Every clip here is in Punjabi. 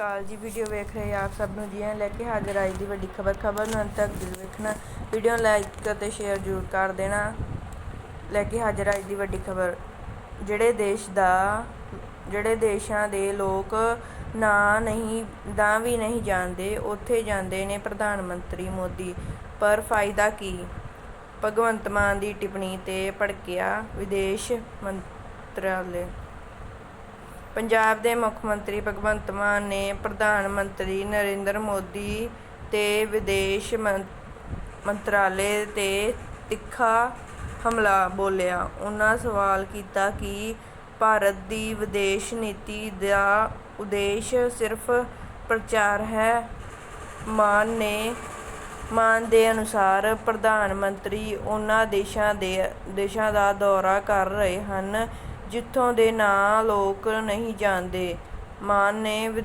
ਕਾਲ ਜੀ ਵੀਡੀਓ ਵੇਖ ਰਹੇ ਆਪ ਸਭ ਨੂੰ ਜੀ ਲੈ ਕੇ ਹਾਜ਼ਰ ਆਈ ਦੀ ਵੱਡੀ ਖਬਰ। ਖਬਰ ਨੂੰ ਅੰਤ ਤੱਕ ਜ਼ਰੂਰ ਵੇਖਣਾ। ਵੀਡੀਓ ਲਾਈਕ ਅਤੇ ਸ਼ੇਅਰ ਜ਼ਰੂਰ ਕਰ ਦੇਣਾ। ਲੈ ਕੇ ਹਾਜ਼ਰ ਆਈ ਦੀ ਵੱਡੀ ਖਬਰ। ਜਿਹੜੇ ਦੇਸ਼ ਦਾ, ਜਿਹੜੇ ਦੇਸ਼ਾਂ ਦੇ ਲੋਕ ਨਾ ਨਹੀਂ ਦਾ ਵੀ ਨਹੀਂ ਜਾਣਦੇ, ਉੱਥੇ ਜਾਂਦੇ ਨੇ ਪ੍ਰਧਾਨ ਮੰਤਰੀ ਮੋਦੀ। ਪਰ ਫਾਇਦਾ ਕੀ? ਭਗਵੰਤ ਮਾਨ ਦੀ ਟਿੱਪਣੀ ਤੇ ਭੜਕਿਆ ਵਿਦੇਸ਼ ਮੰਤਰਾਲੇ। ਪੰਜਾਬ ਦੇ ਮੁੱਖ ਮੰਤਰੀ ਭਗਵੰਤ ਮਾਨ ਨੇ ਪ੍ਰਧਾਨ ਮੰਤਰੀ ਨਰਿੰਦਰ ਮੋਦੀ ਤੇ ਵਿਦੇਸ਼ ਮੰਤਰਾਲੇ ਤੇ ਤਿੱਖਾ ਹਮਲਾ ਬੋਲਿਆ। ਉਹਨਾਂ ਸਵਾਲ ਕੀਤਾ ਕਿ ਭਾਰਤ ਦੀ ਵਿਦੇਸ਼ ਨੀਤੀ ਦਾ ਉਦੇਸ਼ ਸਿਰਫ ਪ੍ਰਚਾਰ ਹੈ? ਮਾਨ ਨੇ, ਮਾਨ ਦੇ ਅਨੁਸਾਰ ਪ੍ਰਧਾਨ ਮੰਤਰੀ ਉਹਨਾਂ ਦੇਸ਼ਾਂ ਦੇਸ਼ਾਂ ਦਾ ਦੌਰਾ ਕਰ ਰਹੇ ਹਨ ਜਿੱਥੋਂ ਦੇ ਨਾਂ ਲੋਕ ਨਹੀਂ ਜਾਣਦੇ। ਮਾਨ ਨੇ ਵਿ-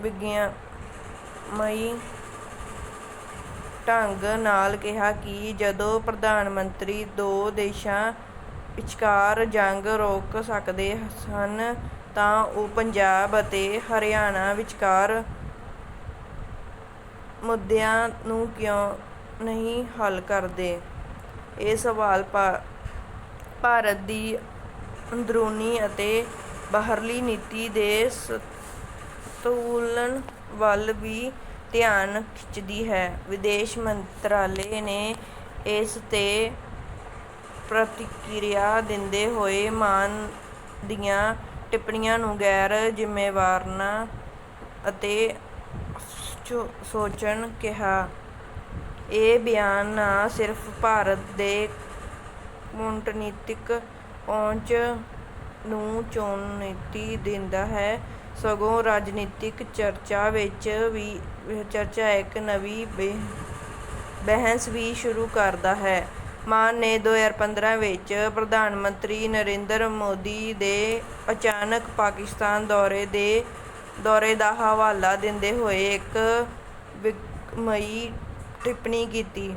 ਵਿਗਿਆਨਮਈ ਢੰਗ ਨਾਲ ਕਿਹਾ ਕਿ ਜਦੋਂ ਪ੍ਰਧਾਨ ਮੰਤਰੀ ਦੋ ਦੇਸ਼ਾਂ ਵਿਚਕਾਰ ਜੰਗ ਰੋਕ ਸਕਦੇ ਸਨ, ਤਾਂ ਉਹ ਪੰਜਾਬ ਅਤੇ ਹਰਿਆਣਾ ਵਿਚਕਾਰ ਮੁੱਦਿਆਂ ਨੂੰ ਕਿਉਂ ਨਹੀਂ ਹੱਲ ਕਰਦੇ? ਇਹ ਸਵਾਲ ਭਾ- ਭਾਰਤ ਦੀ ਅੰਦਰੂਨੀ ਅਤੇ ਬਾਹਰਲੀ ਨੀਤੀ ਦੇ ਸੰਤੁਲਨ ਵੱਲ ਵੀ ਧਿਆਨ ਖਿੱਚਦੀ ਹੈ। ਵਿਦੇਸ਼ ਮੰਤਰਾਲੇ ਨੇ ਇਸ ਤੇ ਪ੍ਰਤੀਕਿਰਿਆ ਦਿੰਦੇ ਹੋਏ ਮਾਨ ਦੀਆਂ ਟਿੱਪਣੀਆਂ ਨੂੰ ਗੈਰ ਜ਼ਿੰਮੇਵਾਰਾਨਾ ਅਤੇ ਸੋਚਣ ਕਿਹਾ। ਇਹ ਬਿਆਨ ਨਾ ਸਿਰਫ ਭਾਰਤ ਦੇ ਕੂਟਨੀਤਿਕ ਪਹੁੰਚ ਨੂੰ ਚੁਣੌਤੀ ਦਿੰਦਾ ਹੈ। ਸਗੋਂ ਰਾਜਨੀਤਿਕ ਚਰਚਾ ਵਿੱਚ ਵੀ, ਚਰਚਾ ਇੱਕ ਨਵੀਂ ਬਹਿਸ ਵੀ ਸ਼ੁਰੂ ਕਰਦਾ ਹੈ। ਮਾਨ ਨੇ 2015 ਵਿੱਚ ਪ੍ਰਧਾਨ ਮੰਤਰੀ ਨਰਿੰਦਰ ਮੋਦੀ ਦੇ ਅਚਾਨਕ ਪਾਕਿਸਤਾਨ ਦੌਰੇ ਦੇ, ਦੌਰੇ ਦਾ ਹਵਾਲਾ ਦਿੰਦੇ ਹੋਏ ਇੱਕ ਵਿਗਮਈ ਟਿੱਪਣੀ ਕੀਤੀ।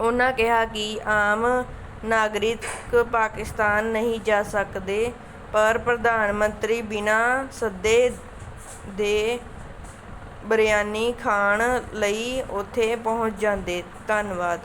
ਉਹਨਾਂ ਕਿਹਾ ਕਿ ਆਮ ਨਾਗਰਿਕ ਪਾਕਿਸਤਾਨ ਨਹੀਂ ਜਾ ਸਕਦੇ, ਪਰ ਪ੍ਰਧਾਨ ਮੰਤਰੀ ਬਿਨਾਂ ਸੱਦੇ ਦੇ ਬਿਰਿਆਨੀ ਖਾਣ ਲਈ ਉੱਥੇ ਪਹੁੰਚ ਜਾਂਦੇ। ਧੰਨਵਾਦ।